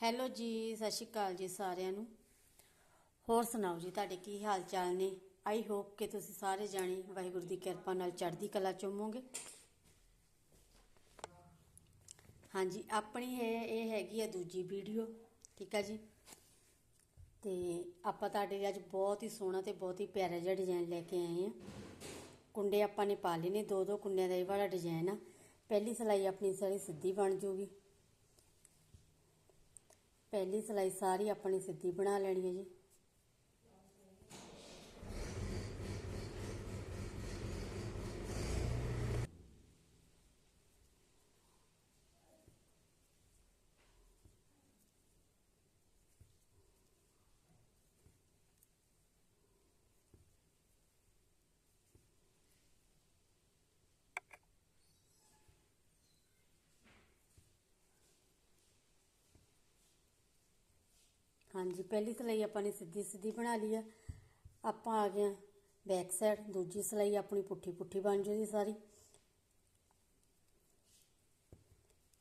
Hello ਜੀ, ਸਤਿ ਸ਼੍ਰੀ ਅਕਾਲ ਜੀ ਸਾਰਿਆਂ ਨੂੰ। ਹੋਰ ਸੁਣਾਓ ਜੀ, ਤੁਹਾਡੇ ਕੀ ਹਾਲ ਚਾਲ ਨੇ? ਆਈ ਹੋਪ ਕਿ ਤੁਸੀਂ ਸਾਰੇ ਜਾਣੇ ਵਾਹਿਗੁਰੂ ਦੀ ਕਿਰਪਾ ਨਾਲ ਚੜ੍ਹਦੀ ਕਲਾ ਚੁੰਮੋਗੇ ਹਾਂਜੀ, ਆਪਣੀ ਇਹ ਇਹ ਹੈਗੀ ਆ ਦੂਜੀ ਵੀਡੀਓ, ਠੀਕ ਆ ਜੀ? ਤੇ ਆਪਾਂ ਤੁਹਾਡੇ ਲਈ ਅੱਜ ਬਹੁਤ ਹੀ ਸੋਹਣਾ ਤੇ ਬਹੁਤ ਹੀ ਪਿਆਰਾ ਜਿਹਾ ਡਿਜ਼ਾਈਨ ਲੈ ਕੇ ਆਏ ਆ। ਕੁੰਡੇ ਆਪਾਂ ਨੇ ਪਾ ਲਏ ਨੇ ਦੋ ਦੋ ਕੁੰਡਿਆਂ ਦਾ ਇਹ ਵਾਲਾ ਡਿਜ਼ਾਈਨ ਆ। ਪਹਿਲੀ ਸਲਾਈ ਆਪਣੀ ਸਾਰੀ ਸਿੱਧੀ ਬਣ ਜੂਗੀ। ਪਹਿਲੀ ਸਲਾਈ ਸਾਰੀ ਆਪਣੀ ਸਿੱਧੀ ਬਣਾ ਲੈਣੀ ਹੈ ਜੀ। ਹਾਂਜੀ, ਪਹਿਲੀ ਸਲਾਈ ਆਪਾਂ ਨੇ ਸਿੱਧੀ ਸਿੱਧੀ ਬਣਾ ਲਈ ਆ। ਆਪਾਂ ਆ ਗਏ ਬੈਕ ਸਾਈਡ ਦੂਜੀ ਸਲਾਈ ਆਪਣੀ ਪੁੱਠੀ ਪੁੱਠੀ ਬਣ ਜੂਗੀ ਸਾਰੀ।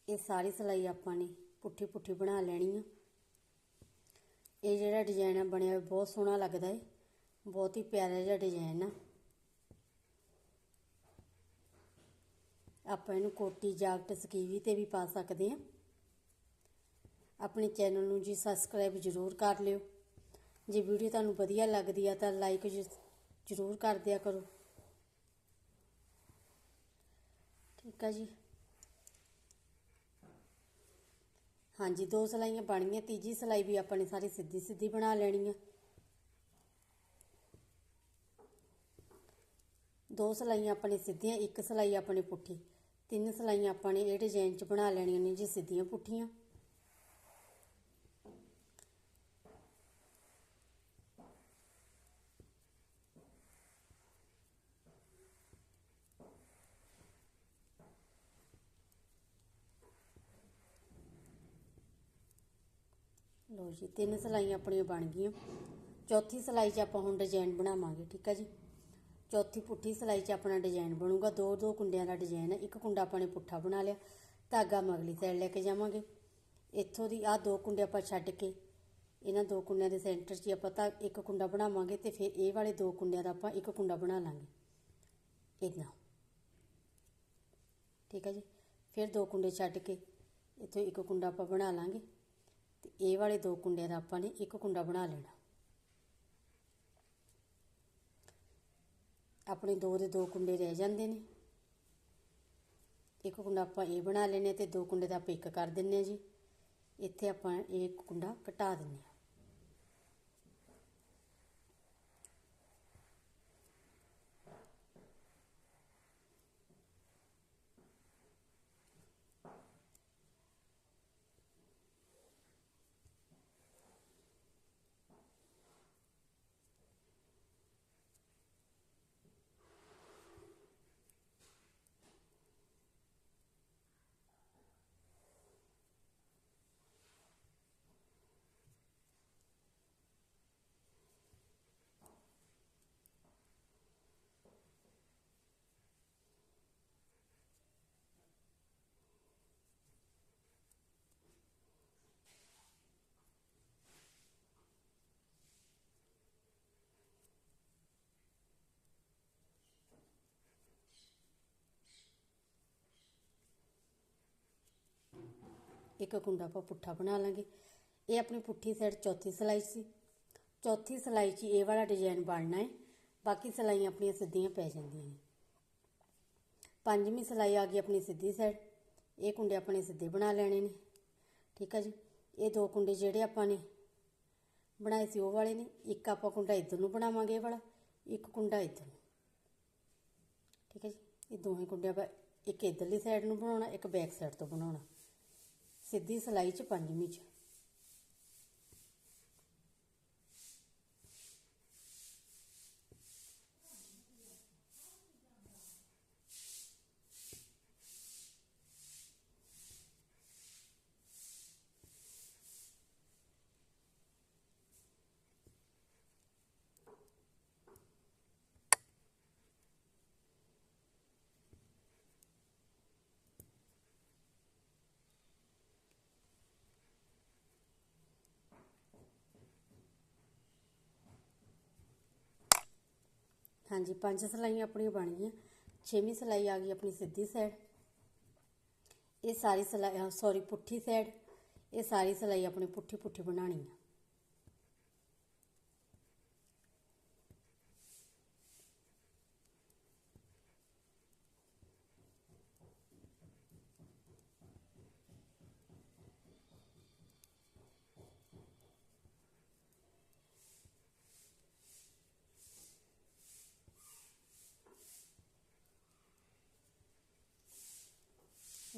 ਇਹ ਸਾਰੀ ਸਲਾਈ ਆਪਾਂ ਨੇ ਪੁੱਠੀ ਪੁੱਠੀ ਬਣਾ ਲੈਣੀ ਆ। ਇਹ ਜਿਹੜਾ ਡਿਜ਼ਾਈਨ ਆ, ਬਣਿਆ ਹੋਇਆ ਬਹੁਤ ਸੋਹਣਾ ਲੱਗਦਾ ਹੈ ਬਹੁਤ ਹੀ ਪਿਆਰਾ ਜਿਹਾ ਡਿਜ਼ਾਈਨ ਆ। ਆਪਾਂ ਇਹਨੂੰ ਕੋਟੀ, ਜਾਕਟ, ਸਕੀਵੀ ਤੇ ਵੀ ਪਾ ਸਕਦੇ ਆ। ਆਪਣੇ ਚੈਨਲ ਨੂੰ ਜੀ ਸਬਸਕ੍ਰਾਈਬ ਜ਼ਰੂਰ ਕਰ ਲਿਓ। ਜੇ ਵੀਡੀਓ ਤੁਹਾਨੂੰ ਵਧੀਆ ਲੱਗਦੀ ਆ ਤਾਂ ਲਾਈਕ ਜ਼ਰੂਰ ਕਰ ਦਿਆ ਕਰੋ। ਠੀਕ ਆ ਜੀ। ਹਾਂਜੀ, ਦੋ ਸਲਾਈਆਂ ਬਣ ਗਈਆਂ ਤੀਜੀ ਸਲਾਈ ਵੀ ਆਪਾਂ ਨੇ ਸਾਰੀ ਸਿੱਧੀ ਸਿੱਧੀ ਬਣਾ ਲੈਣੀ ਆ। ਦੋ ਸਲਾਈਆਂ ਆਪਣੇ ਸਿੱਧੀਆਂ, ਇੱਕ ਸਲਾਈ ਆਪਣੇ ਪੁੱਠੀ। ਤਿੰਨ ਸਲਾਈਆਂ ਆਪਾਂ ਨੇ ਇਹ ਡਿਜ਼ਾਈਨ 'ਚ ਬਣਾ ਲੈਣੀਆਂ ਨੇ ਜੀ ਸਿੱਧੀਆਂ ਪੁੱਠੀਆਂ। ਲੋ ਜੀ, ਤਿੰਨ ਸਲਾਈਆਂ ਆਪਣੀਆਂ ਬਣ ਗਈਆਂ। ਚੌਥੀ ਸਲਾਈ 'ਚ ਆਪਾਂ ਹੁਣ ਡਿਜ਼ਾਈਨ ਬਣਾਵਾਂਗੇ, ਠੀਕ ਹੈ ਜੀ? ਚੌਥੀ ਪੁੱਠੀ ਸਲਾਈ 'ਚ ਆਪਣਾ ਡਿਜ਼ਾਈਨ ਬਣੂਗਾ। ਦੋ ਦੋ ਕੁੰਡਿਆਂ ਦਾ ਡਿਜ਼ਾਈਨ ਹੈ ਇੱਕ ਕੁੰਡਾ ਆਪਾਂ ਨੇ ਪੁੱਠਾ ਬਣਾ ਲਿਆ। ਧਾਗਾ ਮਗਲੀ ਸਾਈਡ ਲੈ ਕੇ ਜਾਵਾਂਗੇ। ਇੱਥੋਂ ਦੀ ਆਹ ਦੋ ਕੁੰਡੇ ਆਪਾਂ ਛੱਡ ਕੇ ਇਹਨਾਂ ਦੋ ਕੁੰਡਿਆਂ ਦੇ ਸੈਂਟਰ 'ਚ ਆਪਾਂ ਤਾਂ ਇੱਕ ਕੁੰਡਾ ਬਣਾਵਾਂਗੇ ਤੇ ਫਿਰ ਇਹ ਵਾਲੇ ਦੋ ਕੁੰਡਿਆਂ ਦਾ ਆਪਾਂ ਇੱਕ ਕੁੰਡਾ ਬਣਾ ਲਾਂਗੇ। ਇਦਾਂ ਠੀਕ ਹੈ ਜੀ? ਫਿਰ ਦੋ ਕੁੰਡੇ ਛੱਡ ਕੇ ਇੱਥੋਂ ਇੱਕ ਕੁੰਡਾ ਆਪਾਂ ਬਣਾ ਲਾਂਗੇ। ਤੇ ਇਹ ਵਾਲੇ ਦੋ ਕੁੰਡਿਆਂ ਦਾ ਆਪਾਂ ਨੇ ਇੱਕ ਕੁੰਡਾ ਬਣਾ ਲੈਣਾ। ਆਪਣੇ ਦੋ ਦੇ ਦੋ ਕੁੰਡੇ ਰਹਿ ਜਾਂਦੇ ਨੇ। ਇੱਕ ਕੁੰਡਾ ਆਪਾਂ ਇਹ ਬਣਾ ਲੈਨੇ ਤੇ ਦੋ ਕੁੰਡੇ ਦਾ ਆਪਾਂ ਇੱਕ ਕਰ ਦਿੰਨੇ ਆ ਜੀ। ਇੱਥੇ ਆਪਾਂ ਇਹ ਕੁੰਡਾ ਘਟਾ ਦਿੰਨੇ ਆ ਇੱਕ ਕੁੰਡਾ ਆਪਾਂ ਪੁੱਠਾ ਬਣਾ ਲਾਂਗੇ। ਇਹ ਆਪਣੀ ਪੁੱਠੀ ਸਾਈਡ ਚੌਥੀ ਸਲਾਈ ਸੀ। ਚੌਥੀ ਸਲਾਈ 'ਚ ਇਹ ਵਾਲਾ ਡਿਜ਼ਾਈਨ ਬਣਨਾ ਹੈ। ਬਾਕੀ ਸਲਾਈਆਂ ਆਪਣੀਆਂ ਸਿੱਧੀਆਂ ਪੈ ਜਾਂਦੀਆਂ ਨੇ। ਪੰਜਵੀਂ ਸਲਾਈ ਆ ਗਈ ਆਪਣੀ ਸਿੱਧੀ ਸਾਈਡ ਇਹ ਕੁੰਡੇ ਆਪਣੇ ਸਿੱਧੇ ਬਣਾ ਲੈਣੇ ਨੇ। ਠੀਕ ਆ ਜੀ? ਇਹ ਦੋ ਕੁੰਡੇ ਜਿਹੜੇ ਆਪਾਂ ਨੇ ਬਣਾਏ ਸੀ ਉਹ ਵਾਲੇ ਨੇ। ਇੱਕ ਆਪਾਂ ਕੁੰਡਾ ਇੱਧਰ ਨੂੰ ਬਣਾਵਾਂਗੇ ਇਹ ਵਾਲਾ, ਇੱਕ ਕੁੰਡਾ ਇੱਧਰ ਨੂੰ। ਠੀਕ ਹੈ ਜੀ? ਇਹ ਦੋਵੇਂ ਕੁੰਡੇ ਆਪਾਂ ਇੱਕ ਇੱਧਰਲੀ ਸਾਈਡ ਨੂੰ ਬਣਾਉਣਾ, ਇੱਕ ਬੈਕ ਸਾਈਡ ਤੋਂ ਬਣਾਉਣਾ। ਸਿੱਧੀ ਸਲਾਈ 'ਚ ਪੰਜਵੀਂ 'ਚ। ਹਾਂਜੀ, ਪੰਜ ਸਲਾਈਆਂ ਆਪਣੀਆਂ ਬਣ ਗਈਆਂ। ਛੇਵੀਂ ਸਲਾਈ ਆ ਗਈ ਆਪਣੀ ਸਿੱਧੀ ਸਾਈਡ ਇਹ ਸਾਰੀ ਸਲਾਈ ਸੌਰੀ ਪੁੱਠੀ ਸਾਈਡ ਇਹ ਸਾਰੀ ਸਲਾਈ ਆਪਣੀ ਪੁੱਠੀ ਪੁੱਠੀ ਬਣਾਣੀ ਆ।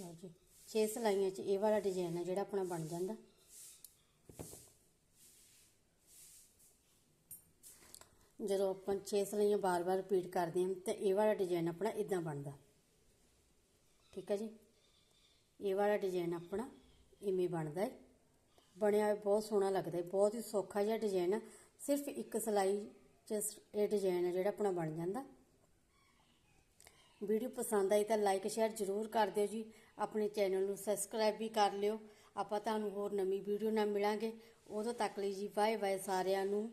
ਲਓ ਜੀ 6 ਸਲਾਈਆਂ 'ਚ ਇਹ ਵਾਲਾ ਡਿਜ਼ਾਈਨ ਹੈ ਜਿਹੜਾ ਆਪਣਾ ਬਣ ਜਾਂਦਾ। ਜਦੋਂ ਆਪਾਂ 6 ਸਲਾਈਆਂ ਬਾਰ-ਬਾਰ ਰਿਪੀਟ ਕਰਦੇ ਹਾਂ ਤਾਂ ਇਹ ਵਾਲਾ ਡਿਜ਼ਾਈਨ ਆਪਣਾ ਇਦਾਂ ਬਣਦਾ। ਠੀਕ ਹੈ ਜੀ? ਇਹ ਵਾਲਾ ਡਿਜ਼ਾਈਨ ਆਪਣਾ ਇਵੇਂ ਬਣਦਾ ਹੈ। ਬਣਿਆ ਹੋਇਆ ਬਹੁਤ ਸੋਹਣਾ ਲੱਗਦਾ ਹੈ, ਬਹੁਤ ਹੀ ਸੌਖਾ ਜਿਹਾ ਡਿਜ਼ਾਈਨ ਆ। ਸਿਰਫ ਇੱਕ ਸਲਾਈ 'ਚ ਇਹ ਡਿਜ਼ਾਈਨ ਹੈ ਜਿਹੜਾ ਆਪਣਾ ਬਣ ਜਾਂਦਾ। ਵੀਡੀਓ ਪਸੰਦ ਆਈ ਤਾਂ ਲਾਈਕ ਸ਼ੇਅਰ ਜ਼ਰੂਰ ਕਰ ਦਿਓ ਜੀ। ਆਪਣੇ ਚੈਨਲ ਨੂੰ ਸਬਸਕ੍ਰਾਈਬ ਵੀ ਕਰ ਲਿਓ। ਆਪਾਂ ਤੁਹਾਨੂੰ ਹੋਰ ਨਵੀਂ ਵੀਡੀਓ ਨਾਲ ਮਿਲਾਂਗੇ। ਉਦੋਂ ਤੱਕ ਲਈ ਜੀ ਬਾਏ ਬਾਏ ਸਾਰਿਆਂ ਨੂੰ।